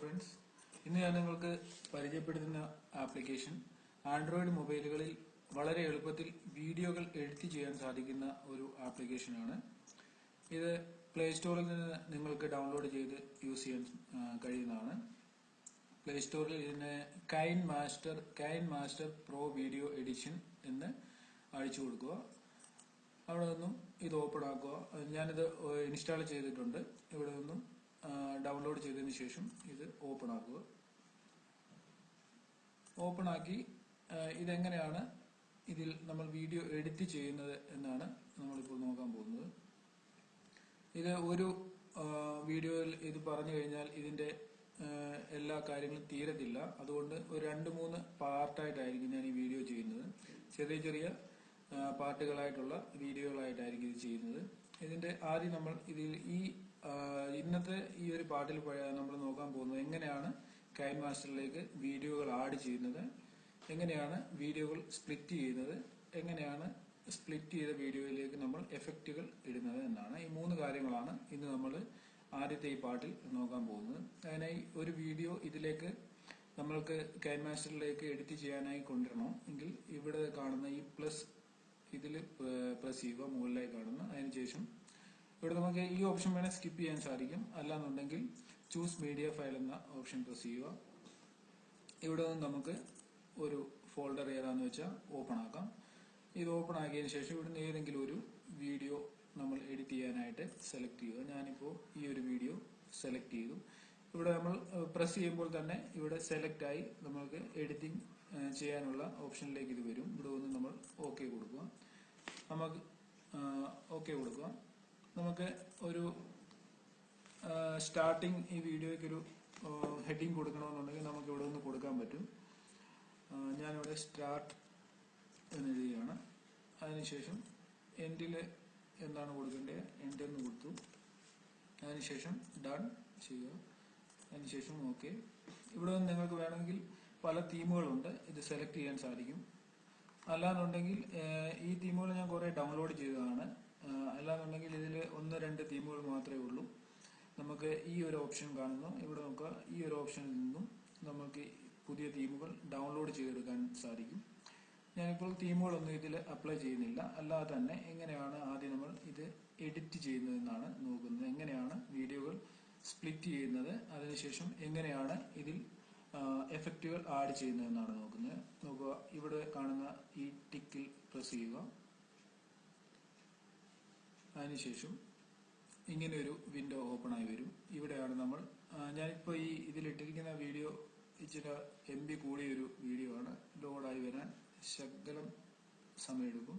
Friends ഇന്ന് ഞാൻ നിങ്ങൾക്ക് പരിചയപ്പെടുത്തുന്ന ആപ്ലിക്കേഷൻ ആൻഡ്രോയിഡ് മൊബൈലുകളിൽ വളരെ എളുപ്പത്തിൽ വീഡിയോകൾ എഡിറ്റ് ചെയ്യാൻ സാധിക്കുന്ന ഒരു ആപ്ലിക്കേഷനാണ് ഇത് പ്ലേ സ്റ്റോറിൽ നിന്ന് നിങ്ങൾക്ക് ഡൗൺലോഡ് ചെയ്ത് യൂസ് ചെയ്യാൻ കഴിയുന്നതാണ്. പ്ലേ സ്റ്റോറിൽ ഇതിന് KineMaster KineMaster pro video edition എന്ന് അഴിച്ചു കൊടുക്കുക. അവിടെ നിന്നും ഇത് ഓപ്പൺ ആക്കുക. ഞാനിത് ഇൻസ്റ്റാൾ ചെയ്തിട്ടുണ്ട്. ഇവിടെ നിന്നും ഡൗൺലോഡ് ചെയ്തതിന് ശേഷം ഇത് ഓപ്പൺ ആക്കുക. ഓപ്പൺ ആക്കി ഇതെങ്ങനെയാണ് ഇതിൽ നമ്മൾ വീഡിയോ എഡിറ്റ് ചെയ്യുന്നത് എന്നാണ് നമ്മളിപ്പോൾ നോക്കാൻ പോകുന്നത്. ഇത് ഒരു വീഡിയോയിൽ ഇത് പറഞ്ഞു കഴിഞ്ഞാൽ ഇതിന്റെ എല്ലാ കാര്യങ്ങളും തീരത്തില്ല. അതുകൊണ്ട് ഒരു രണ്ട് മൂന്ന് പാർട്ടായിട്ടായിരിക്കും ഞാൻ ഈ വീഡിയോ ചെയ്യുന്നത്. ചെറിയ ചെറിയ പാർട്ടുകളായിട്ടുള്ള വീഡിയോകളായിട്ടായിരിക്കും ഇത് ചെയ്യുന്നത്. ഇതിന്റെ ആദ്യം നമ്മൾ ഇതിൽ ഈ ഇന്നത്തെ ഈ ഒരു പാട്ടിൽ നമ്മൾ നോക്കാൻ പോകുന്നത് എങ്ങനെയാണ് കൈൻ മാസ്റ്ററിലേക്ക് വീഡിയോകൾ ആഡ് ചെയ്യുന്നത് എങ്ങനെയാണ് വീഡിയോകൾ സ്പ്ലിറ്റ് ചെയ്യുന്നത് എങ്ങനെയാണ് സ്പ്ലിറ്റ് ചെയ്ത വീഡിയോയിലേക്ക് നമ്മൾ എഫക്റ്റുകൾ ഇടുന്നത് എന്നാണ്. ഈ മൂന്ന് കാര്യങ്ങളാണ് ഇന്ന് നമ്മൾ ആദ്യത്തെ ഈ പാട്ടിൽ നോക്കാൻ പോകുന്നത്. അതിനായി ഒരു വീഡിയോ ഇതിലേക്ക് നമ്മൾക്ക് കൈൻ മാസ്റ്ററിലേക്ക് എഡിറ്റ് ചെയ്യാനായി കൊണ്ടുവരണം എങ്കിൽ ഇവിടെ കാണുന്ന ഈ പ്ലസ് ഇതിൽ പ്രസ് ചെയ്യുക മുകളിലായി കാണുന്ന അതിനുശേഷം ഇവിടെ നമുക്ക് ഈ ഓപ്ഷൻ വേണേൽ സ്കിപ്പ് ചെയ്യാൻ സാധിക്കും. അല്ലാന്നുണ്ടെങ്കിൽ ചൂസ് മീഡിയ ഫയൽ എന്ന ഓപ്ഷൻ പ്രസ് ചെയ്യുക. ഇവിടെ നിന്ന് നമുക്ക് ഒരു ഫോൾഡർ ഏതാന്ന് വെച്ചാൽ ഓപ്പൺ ആക്കാം. ഇത് ഓപ്പൺ ആക്കിയതിന് ശേഷം ഇവിടുന്ന് ഏതെങ്കിലും ഒരു വീഡിയോ നമ്മൾ എഡിറ്റ് ചെയ്യാനായിട്ട് സെലക്ട് ചെയ്യുക. ഞാനിപ്പോൾ ഈ ഒരു വീഡിയോ സെലക്ട് ചെയ്തു. ഇവിടെ നമ്മൾ പ്രസ് ചെയ്യുമ്പോൾ തന്നെ ഇവിടെ സെലക്ട് ആയി നമുക്ക് എഡിറ്റിംഗ് ചെയ്യാനുള്ള ഓപ്ഷനിലേക്ക് ഇത് വരും. ഇവിടെ നമ്മൾ ഓക്കെ കൊടുക്കുക. നമുക്ക് ഓക്കെ കൊടുക്കുക. നമുക്ക് ഒരു സ്റ്റാർട്ടിങ് ഈ വീഡിയോയ്ക്ക് ഒരു ഹെഡിങ് കൊടുക്കണമെന്നുണ്ടെങ്കിൽ നമുക്ക് ഇവിടെ നിന്ന് കൊടുക്കാൻ പറ്റും. ഞാനിവിടെ സ്റ്റാർട്ട് എന്ന് എഴുതുകയാണ് അതിനുശേഷം എൻഡിൽ എന്താണ് കൊടുക്കേണ്ടത്? എൻഡ് എന്ന് കൊടുത്തു. അതിനുശേഷം ഡൺ ചെയ്യുക. അതിനുശേഷം ഓക്കെ ഇവിടെ നിന്ന് നിങ്ങൾക്ക് വേണമെങ്കിൽ പല തീമുകളുണ്ട് ഇത് സെലക്ട് ചെയ്യാൻ സാധിക്കും. അല്ലാന്നുണ്ടെങ്കിൽ ഈ തീമുകൾ ഞാൻ കുറെ ഡൗൺലോഡ് ചെയ്തതാണ്. അല്ലാന്നുണ്ടെങ്കിൽ ഇതിൽ ഒന്ന് രണ്ട് തീമുകൾ മാത്രമേ ഉള്ളൂ. നമുക്ക് ഈ ഒരു ഓപ്ഷൻ കാണുന്നു. ഇവിടെ നോക്കുക ഈ ഒരു ഓപ്ഷനിൽ നിന്നും നമുക്ക് പുതിയ തീമുകൾ ഡൗൺലോഡ് ചെയ്തെടുക്കാൻ സാധിക്കും. ഞാനിപ്പോൾ തീമുകളൊന്നും ഇതിൽ അപ്ലൈ ചെയ്യുന്നില്ല. അല്ലാതെ തന്നെ എങ്ങനെയാണ് ആദ്യം നമ്മൾ ഇത് എഡിറ്റ് ചെയ്യുന്നതെന്നാണ് നോക്കുന്നത്. എങ്ങനെയാണ് വീഡിയോകൾ സ്പ്ലിറ്റ് ചെയ്യുന്നത്? അതിനുശേഷം എങ്ങനെയാണ് ഇതിൽ എഫക്റ്റുകൾ ആഡ് ചെയ്യുന്നതെന്നാണ് നോക്കുന്നത്. നോക്കുക ഇവിടെ കാണുന്ന ഈ ടിക്കിൽ പ്രസ് ചെയ്യുക. അതിനുശേഷം ഇങ്ങനെ ഒരു വിൻഡോ ഓപ്പൺ ആയി വരും. ഇവിടെയാണ് നമ്മൾ ഞാനിപ്പോൾ ഈ ഇതിലിട്ടിരിക്കുന്ന വീഡിയോ ഇച്ചിരി എം ബി കൂടിയൊരു വീഡിയോ ആണ്. ലോഡായി വരാൻ ശകലം സമയമെടുക്കും.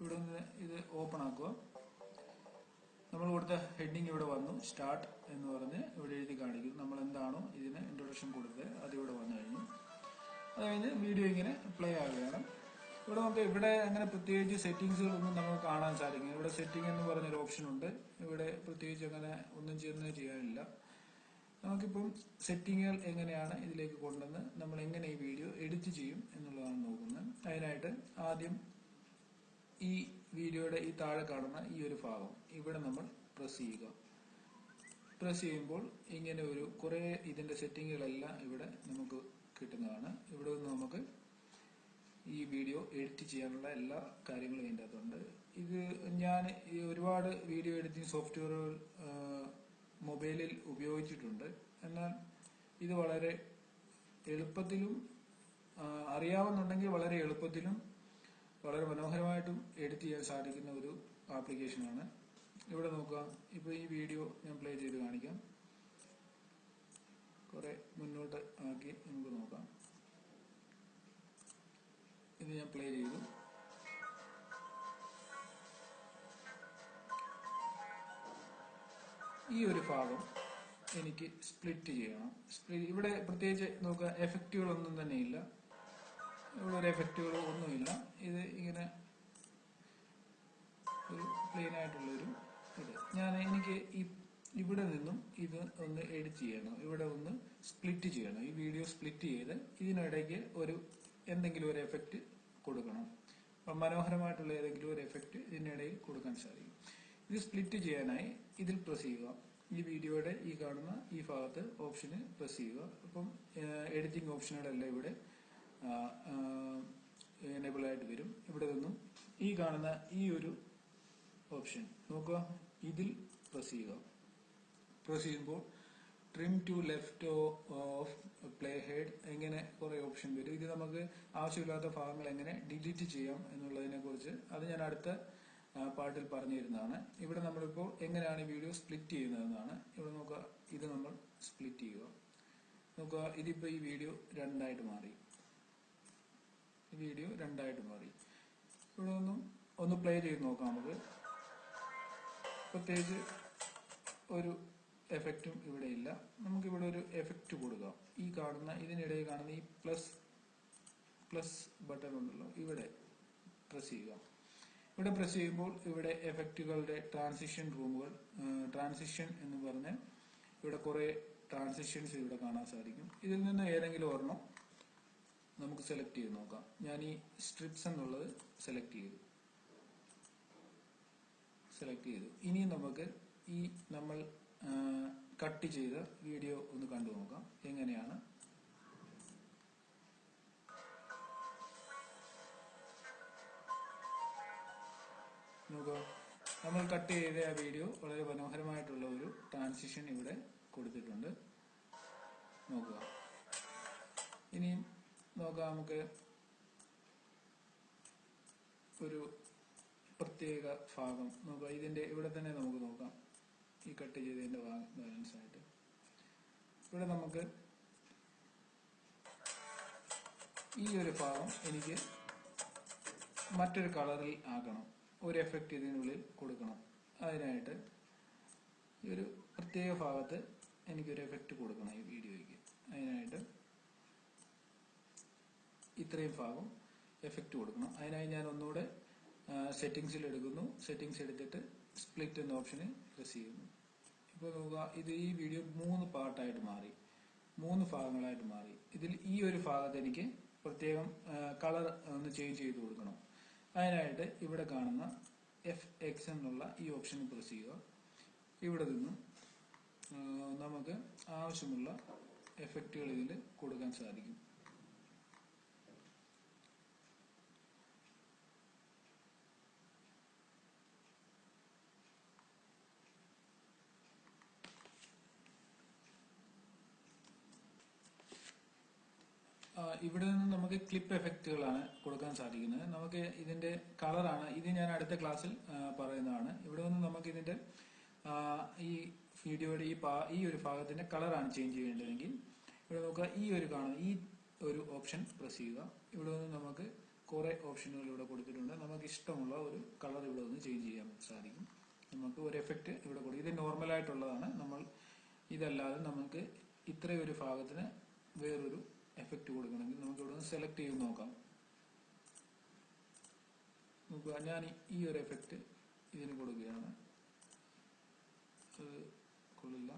ഇവിടെ നിന്ന് ഇത് ഓപ്പൺ ആക്കുക. നമ്മൾ കൊടുത്ത ഹെഡിങ് ഇവിടെ വന്നു സ്റ്റാർട്ട് എന്ന് പറഞ്ഞ് ഇവിടെ എഴുതി കാണിക്കും. നമ്മൾ എന്താണോ ഇതിന് ഇൻട്രൊഡക്ഷൻ കൊടുത്തത് അത് ഇവിടെ വന്നു കഴിഞ്ഞു. അത് കഴിഞ്ഞ് വീഡിയോ ഇങ്ങനെ പ്ലേ ആവുകയാണ്. ഇവിടെ നമുക്ക് ഇവിടെ അങ്ങനെ പ്രത്യേകിച്ച് സെറ്റിങ്സുകളൊന്നും നമുക്ക് കാണാൻ സാധിക്കും ഇവിടെ സെറ്റിംഗ് എന്ന് പറഞ്ഞൊരു ഓപ്ഷൻ ഉണ്ട് ഇവിടെ പ്രത്യേകിച്ച് അങ്ങനെ ഒന്നും ചെയ്യുന്നത് ചെയ്യാനില്ല. നമുക്കിപ്പം സെറ്റിങ്ങുകൾ എങ്ങനെയാണ് ഇതിലേക്ക് കൊണ്ടുവന്ന് നമ്മൾ എങ്ങനെ ഈ വീഡിയോ എഡിറ്റ് ചെയ്യും എന്നുള്ളതാണ് നോക്കുന്നത്. അതിനായിട്ട് ആദ്യം ഈ വീഡിയോയുടെ ഈ താഴെ കാണുന്ന ഈ ഒരു ഭാഗം ഇവിടെ നമ്മൾ പ്രസ് ചെയ്യുക. പ്രസ് ചെയ്യുമ്പോൾ ഇങ്ങനെ ഒരു കുറേ ഇതിന്റെ സെറ്റിങ്ങുകളെല്ലാം ഇവിടെ നമുക്ക് കിട്ടുന്നതാണ്. ഇവിടെ നിന്ന് നമുക്ക് ഈ വീഡിയോ എഡിറ്റ് ചെയ്യാനുള്ള എല്ലാ കാര്യങ്ങളും ഇതിന്റെ അകത്തുണ്ട്. ഇത് ഞാൻ ഒരുപാട് വീഡിയോ എഡിറ്റിംഗ് സോഫ്റ്റ്വെയറുകൾ മൊബൈലിൽ ഉപയോഗിച്ചിട്ടുണ്ട്. എന്നാൽ ഇത് വളരെ എളുപ്പത്തിലും അറിയാവുന്നുണ്ടെങ്കിൽ വളരെ എളുപ്പത്തിലും വളരെ മനോഹരമായിട്ടും എഡിറ്റ് ചെയ്യാൻ സാധിക്കുന്ന ഒരു ആപ്ലിക്കേഷനാണ് ഇവിടെ നോക്കാം. ഇപ്പോൾ ഈ വീഡിയോ ഞാൻ പ്ലേ ചെയ്ത് കാണിക്കാം. കുറെ മുന്നോട്ട് ആക്കി നമുക്ക് നോക്കാം. ഞാൻ പ്ലേ ചെയ്തു. ഈ ഒരു ഭാഗം എനിക്ക് സ്പ്ലിറ്റ് ചെയ്യണം. സ്പ്ലിറ്റ് ഇവിടെ പ്രത്യേകിച്ച് നോക്കുക എഫക്റ്റുകളൊന്നും തന്നെ ഇല്ല. ഇവിടെ ഒരു എഫക്റ്റുകളോ ഒന്നുമില്ല ഇത് ഇങ്ങനെ ഒരു പ്ലെയിൻ ആയിട്ടുള്ളൊരു ഇത്. ഞാൻ എനിക്ക് ഈ ഇവിടെ നിന്നും ഇത് ഒന്ന് എഡിറ്റ് ചെയ്യണം. ഇവിടെ ഒന്ന് സ്പ്ലിറ്റ് ചെയ്യണം. ഈ വീഡിയോ സ്പ്ലിറ്റ് ചെയ്ത് ഇതിനിടയ്ക്ക് ഒരു എന്തെങ്കിലും ഒരു എഫക്റ്റ് കൊടുക്കണം. അപ്പം മനോഹരമായിട്ടുള്ള ഏതെങ്കിലും ഒരു എഫക്റ്റ് ഇതിനിടയിൽ കൊടുക്കാൻ സാധിക്കും. ഇത് സ്പ്ലിറ്റ് ചെയ്യാനായി ഇതിൽ പ്രസ് ചെയ്യുക. ഈ വീഡിയോയുടെ ഈ കാണുന്ന ഈ ഭാഗത്ത് ഓപ്ഷന് പ്രസ് ചെയ്യുക. അപ്പം എഡിറ്റിംഗ് ഓപ്ഷനുകളെല്ലാം ഇവിടെ എനേബിൾ ആയിട്ട് വരും. ഇവിടെ നിന്നും ഈ കാണുന്ന ഈ ഒരു ഓപ്ഷൻ നോക്കുക. ഇതിൽ പ്രസ് ചെയ്യുക. പ്രസ് ചെയ്യുമ്പോൾ trim to left of play head ഇങ്ങനെ കുറെ ഓപ്ഷൻ വരും. ഇത് നമുക്ക് ആവശ്യമില്ലാത്ത ഭാഗങ്ങൾ എങ്ങനെ ഡിലീറ്റ് ചെയ്യാം എന്നുള്ളതിനെ കുറിച്ച് അത് ഞാൻ അടുത്ത പാട്ടിൽ പറഞ്ഞു തരുന്നതാണ് ഇവിടെ നമ്മളിപ്പോൾ എങ്ങനെയാണ് ഈ വീഡിയോ സ്പ്ലിറ്റ് ചെയ്യുന്നതെന്നാണ്. ഇവിടെ നോക്കുക ഇത് നമ്മൾ സ്പ്ലിറ്റ് ചെയ്യുക. നോക്കുക ഇതിപ്പോൾ ഈ വീഡിയോ രണ്ടായിട്ട് മാറി. ഈ വീഡിയോ രണ്ടായിട്ട് മാറി. ഇവിടെ ഒന്നും ഒന്ന് പ്ലേ ചെയ്ത് നോക്കാം നമുക്ക്. പ്രത്യേകിച്ച് ഒരു എഫക്റ്റും ഇവിടെ ഇല്ല. നമുക്ക് ഇവിടെ ഒരു എഫക്റ്റ് കൊടുക്കാം. ഈ കാണുന്ന ഇതിനിടയിൽ കാണുന്ന ഈ പ്ലസ് പ്ലസ് ബട്ടൺ ഉണ്ടല്ലോ ഇവിടെ പ്രസ് ചെയ്യുക. ഇവിടെ പ്രസ് ചെയ്യുമ്പോൾ ഇവിടെ എഫക്റ്റുകളുടെ ട്രാൻസിഷൻ റൂമുകൾ ട്രാൻസിഷൻ എന്ന് പറഞ്ഞ് ഇവിടെ കുറെ ട്രാൻസിഷൻസ് ഇവിടെ കാണാൻ സാധിക്കും. ഇതിൽ നിന്ന് ഏതെങ്കിലും ഒരെണ്ണം നമുക്ക് സെലക്ട് ചെയ്ത് നോക്കാം. ഞാൻ ഈ സ്ട്രിപ്സ് എന്നുള്ളത് സെലക്ട് ചെയ്തു. സെലക്ട് ചെയ്തു. ഇനി നമുക്ക് ഈ നമ്മൾ കട്ട് ചെയ്ത് വീഡിയോ ഒന്ന് കണ്ടു നോക്കാം. എങ്ങനെയാണ്? നോക്കുക നമ്മൾ കട്ട് ചെയ്ത ആ വീഡിയോ വളരെ മനോഹരമായിട്ടുള്ള ഒരു ട്രാൻസിഷൻ ഇവിടെ കൊടുത്തിട്ടുണ്ട്. നോക്കുക. ഇനിയും നോക്കാം നമുക്ക് ഒരു പ്രത്യേക ഭാഗം. നോക്കുക. ഇതിന്റെ ഇവിടെ തന്നെ നമുക്ക് നോക്കാം. ഈ കട്ട് ചെയ്തതിന്റെ ബാലൻസ് ആയിട്ട്. ഇവിടെ നമുക്ക് ഈ ഒരു ഭാഗം എനിക്ക് മറ്റൊരു കളറിൽ ആക്കണം. ഒരു എഫക്റ്റ് ഇതിനുള്ളിൽ കൊടുക്കണം. അതിനായിട്ട് ഈ ഒരു പ്രത്യേക ഭാഗത്ത് എനിക്കൊരു എഫക്റ്റ് കൊടുക്കണം ഈ വീഡിയോയ്ക്ക്. അതിനായിട്ട് ഇത്രയും ഭാഗം എഫക്റ്റ് കൊടുക്കണം. അതിനായി ഞാൻ ഒന്നുകൂടെ സെറ്റിങ്സിൽ എടുക്കുന്നു. സെറ്റിങ്സ് എടുത്തിട്ട് സ്പ്ലിറ്റ് എന്ന ഓപ്ഷന് പ്രസ് ചെയ്യുന്നു. ഇപ്പോൾ നോക്കുക ഇത് ഈ വീഡിയോ മൂന്ന് പാർട്ടായിട്ട് മാറി. മൂന്ന് ഭാഗങ്ങളായിട്ട് മാറി. ഇതിൽ ഈ ഒരു ഭാഗത്ത് എനിക്ക് പ്രത്യേകം കളർ ഒന്ന് ചേഞ്ച് ചെയ്ത് കൊടുക്കണം. അതിനായിട്ട് ഇവിടെ കാണുന്ന എഫ് എക്സ് എന്നുള്ള ഈ ഓപ്ഷൻ പ്രസ് ചെയ്യുക. ഇവിടെ നിന്നും നമുക്ക് ആവശ്യമുള്ള എഫക്റ്റുകൾ ഇതിൽ കൊടുക്കാൻ സാധിക്കും. ഇവിടെ നിന്ന് നമുക്ക് ക്ലിപ്പ് എഫക്റ്റുകളാണ് കൊടുക്കാൻ സാധിക്കുന്നത്. നമുക്ക് ഇതിന്റെ കളറാണ് ഇത് ഞാൻ അടുത്ത ക്ലാസ്സിൽ പറയുന്നതാണ്. ഇവിടെ നിന്ന് നമുക്ക് ഇതിന്റെ ഈ വീഡിയോയുടെ ഈ ഈ ഒരു ഭാഗത്തിന്റെ കളറാണ് ചേഞ്ച് ചെയ്യേണ്ടതെങ്കിൽ ഇവിടെ നോക്കുക ഈ ഒരു കാണുന്ന ഈ ഒരു ഓപ്ഷൻ പ്രസ് ചെയ്യുക. ഇവിടെ നിന്ന് നമുക്ക് കുറെ ഓപ്ഷനുകൾ ഇവിടെ കൊടുത്തിട്ടുണ്ട്. നമുക്ക് ഇഷ്ടമുള്ള ഒരു കളർ ഇവിടെ നിന്ന് ചേഞ്ച് ചെയ്യാൻ സാധിക്കും. നമുക്ക് ഒരു എഫക്റ്റ് ഇവിടെ കൊടുക്കും. ഇത് നോർമൽ ആയിട്ടുള്ളതാണ്. നമ്മൾ ഇതല്ലാതെ നമുക്ക് ഇത്രയൊരു ഭാഗത്തിന് വേറൊരു എഫക്റ്റ് കൊടുക്കണമെങ്കിൽ നമുക്ക് ഇവിടെ നിന്ന് സെലക്ട് ചെയ്ത് നോക്കാം. നോക്കുക ഞാൻ ഈ- ഒരു എഫക്റ്റ് ഇതിന് കൊടുക്കുകയാണ്. അത് കൊള്ളില്ല.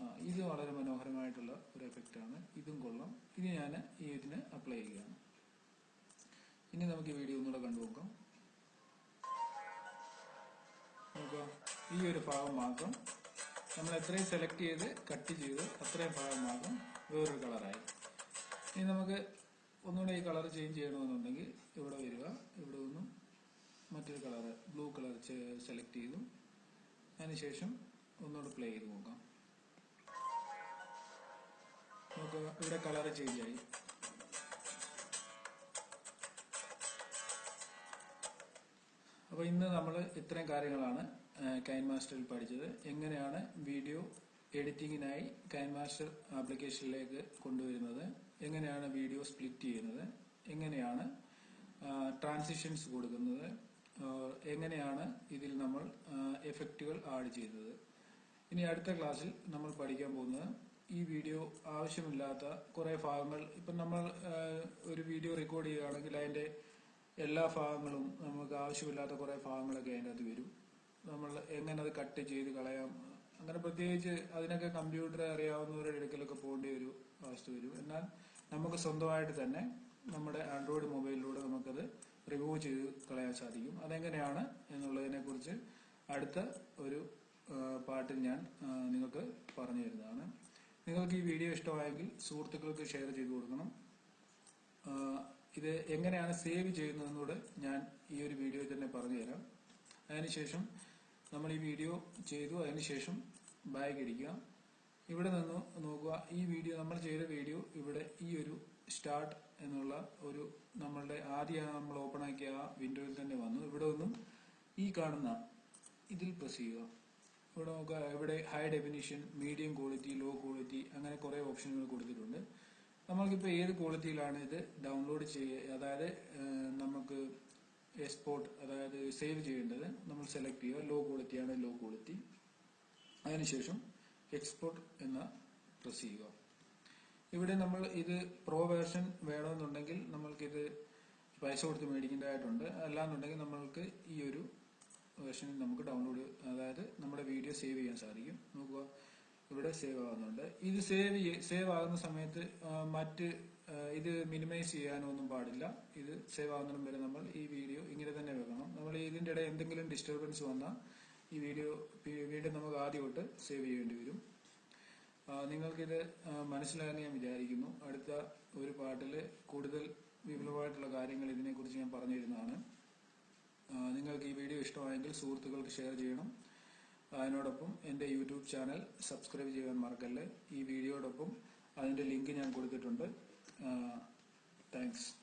ആ ഇത് വളരെ മനോഹരമായിട്ടുള്ള ഒരു എഫക്റ്റാണ് ഇതും കൊള്ളാം. ഇത് ഞാൻ ഈ ഇതിന് അപ്ലൈ ചെയ്യുകയാണ്. ഇനി നമുക്ക് ഈ വീഡിയോ ഒന്നുകൂടെ കണ്ടു നോക്കാം. നോക്കുക ഈ ഒരു ഭാഗം മാത്രം നമ്മൾ എത്രയും സെലക്ട് ചെയ്ത് കട്ട് ചെയ്ത് അത്രയും ഭാഗമാകും വേറൊരു കളറായി ഇനി നമുക്ക് ഒന്നുകൂടെ ഈ കളർ ചേഞ്ച് ചെയ്യണമെന്നുണ്ടെങ്കിൽ ഇവിടെ വരിക. ഇവിടെ നിന്നും മറ്റൊരു കളർ ബ്ലൂ കളർ സെലക്ട് ചെയ്തു. അതിനുശേഷം ഒന്നുകൂടെ പ്ലേ ചെയ്ത് നോക്കാം. നമുക്ക് ഇവിടെ കളർ ചേഞ്ച് ആയി. അപ്പോൾ ഇന്ന് നമ്മൾ ഇത്രയും കാര്യങ്ങളാണ് കൈൻ മാസ്റ്ററിൽ പഠിച്ചത്. എങ്ങനെയാണ് വീഡിയോ എഡിറ്റിങ്ങിനായി കൈൻ മാസ്റ്റർ ആപ്ലിക്കേഷനിലേക്ക് കൊണ്ടുവരുന്നത്? എങ്ങനെയാണ് വീഡിയോ സ്പ്ലിറ്റ് ചെയ്യുന്നത്? എങ്ങനെയാണ് ട്രാൻസിഷൻസ് കൊടുക്കുന്നത്? എങ്ങനെയാണ് ഇതിൽ നമ്മൾ എഫക്റ്റുകൾ ആഡ് ചെയ്യുന്നത് ഇനി അടുത്ത ക്ലാസ്സിൽ നമ്മൾ പഠിക്കാൻ പോകുന്നത് ഈ വീഡിയോ ആവശ്യമില്ലാത്ത കുറേ ഭാഗങ്ങൾ. ഇപ്പം നമ്മൾ ഒരു വീഡിയോ റെക്കോർഡ് ചെയ്യുകയാണെങ്കിൽ അതിന്റെ എല്ലാ ഭാഗങ്ങളും നമുക്ക് ആവശ്യമില്ലാത്ത കുറേ ഭാഗങ്ങളൊക്കെ അതിന്റെ അത് വരും. നമ്മൾ എങ്ങനെ അത് കട്ട് ചെയ്ത് കളയാം. അങ്ങനെ പ്രത്യേകിച്ച് അതിനൊക്കെ കമ്പ്യൂട്ടർ അറിയാവുന്നവരുടെ അടുക്കലൊക്കെ പോകേണ്ട ഒരു അവസ്ഥ വരും. എന്നാൽ നമുക്ക് സ്വന്തമായിട്ട് തന്നെ നമ്മുടെ ആൻഡ്രോയിഡ് മൊബൈലിലൂടെ നമുക്കത് റിമൂവ് ചെയ്ത് കളയാൻ സാധിക്കും. അതെങ്ങനെയാണ് എന്നുള്ളതിനെ കുറിച്ച് അടുത്ത ഒരു പാട്ടിൽ ഞാൻ നിങ്ങൾക്ക് പറഞ്ഞു തരുന്നതാണ്. നിങ്ങൾക്ക് ഈ വീഡിയോ ഇഷ്ടമായെങ്കിൽ സുഹൃത്തുക്കൾക്ക് ഷെയർ ചെയ്തു കൊടുക്കണം. ഇത് എങ്ങനെയാണ് സേവ് ചെയ്യുന്നതെന്നൂടെ ഞാൻ ഈ ഒരു വീഡിയോയിൽ തന്നെ പറഞ്ഞു തരാം. അതിനുശേഷം നമ്മൾ ഈ വീഡിയോ ചെയ്തു. അതിനുശേഷം ബാഗ് ഇടിക്കുക. ഇവിടെ നിന്ന് നോക്കുക. ഈ വീഡിയോ നമ്മൾ ചെയ്ത വീഡിയോ ഇവിടെ ഈ ഒരു സ്റ്റാർട്ട് എന്നുള്ള ഒരു നമ്മളുടെ ആദ്യം നമ്മൾ ഓപ്പൺ ആക്കിയ ആ വിൻഡോയിൽ തന്നെ വന്നു. ഇവിടെ ഒന്നും ഈ കാണുന്ന ഇതിൽ പ്രസ് ചെയ്യുക. ഇവിടെ നോക്കുക. ഇവിടെ high definition medium quality low quality അങ്ങനെ കുറെ ഓപ്ഷനുകൾ കൊടുത്തിട്ടുണ്ട്. നമ്മൾക്കിപ്പോൾ ഏത് ക്വാളിറ്റിയിലാണ് ഇത് ഡൗൺലോഡ് ചെയ്യുക അതായത് നമുക്ക് എക്സ്പോർട്ട് അതായത് സേവ് ചെയ്യേണ്ടത് നമ്മൾ സെലക്ട് ചെയ്യുക. ലോ ക്വാളിറ്റി ആണ് ലോ ക്വാളിറ്റി അതിനുശേഷം എക്സ്പോർട്ട് എന്ന പ്രസ് ചെയ്യുക. ഇവിടെ നമ്മൾ ഇത് പ്രോ വേർഷൻ വേണമെന്നുണ്ടെങ്കിൽ നമ്മൾക്കിത് പൈസ കൊടുത്ത് മേടിക്കേണ്ടതായിട്ടുണ്ട്. അല്ലാന്നുണ്ടെങ്കിൽ നമ്മൾക്ക് ഈ ഒരു വേർഷൻ നമുക്ക് ഡൗൺലോഡ് അതായത് നമ്മുടെ വീഡിയോ സേവ് ചെയ്യാൻ സാധിക്കും. നോക്കുക. ഇവിടെ സേവ് ആകുന്നുണ്ട് ഇത് സേവ് സേവ് ആകുന്ന സമയത്ത് മറ്റ് ഇത് മിനിമൈസ് ചെയ്യാനോ ഒന്നും പാടില്ല. ഇത് സേവ് ആവുന്നതിനും വരെ നമ്മൾ ഈ വീഡിയോ ഇങ്ങനെ തന്നെ വെക്കണം. നമ്മൾ ഇതിന്റെ ഇടയിൽ എന്തെങ്കിലും ഡിസ്റ്റർബൻസ് വന്നാൽ ഈ വീഡിയോ വീണ്ടും നമുക്ക് ആദ്യം തൊട്ട് സേവ് ചെയ്യേണ്ടി വരും. നിങ്ങൾക്കിത് മനസ്സിലായെന്ന് ഞാൻ വിചാരിക്കുന്നു. അടുത്ത ഒരു പാട്ടിൽ കൂടുതൽ വിപുലമായിട്ടുള്ള കാര്യങ്ങൾ ഇതിനെക്കുറിച്ച് ഞാൻ പറഞ്ഞു തരുന്നതാണ് നിങ്ങൾക്ക് ഈ വീഡിയോ ഇഷ്ടമായെങ്കിൽ സുഹൃത്തുക്കൾക്ക് ഷെയർ ചെയ്യണം. അതിനോടൊപ്പം എന്റെ യൂട്യൂബ് ചാനൽ സബ്സ്ക്രൈബ് ചെയ്യാൻ മറക്കല്ലേ? ഈ വീഡിയോടൊപ്പം അതിന്റെ ലിങ്ക് ഞാൻ കൊടുത്തിട്ടുണ്ട്. Uh, thanks.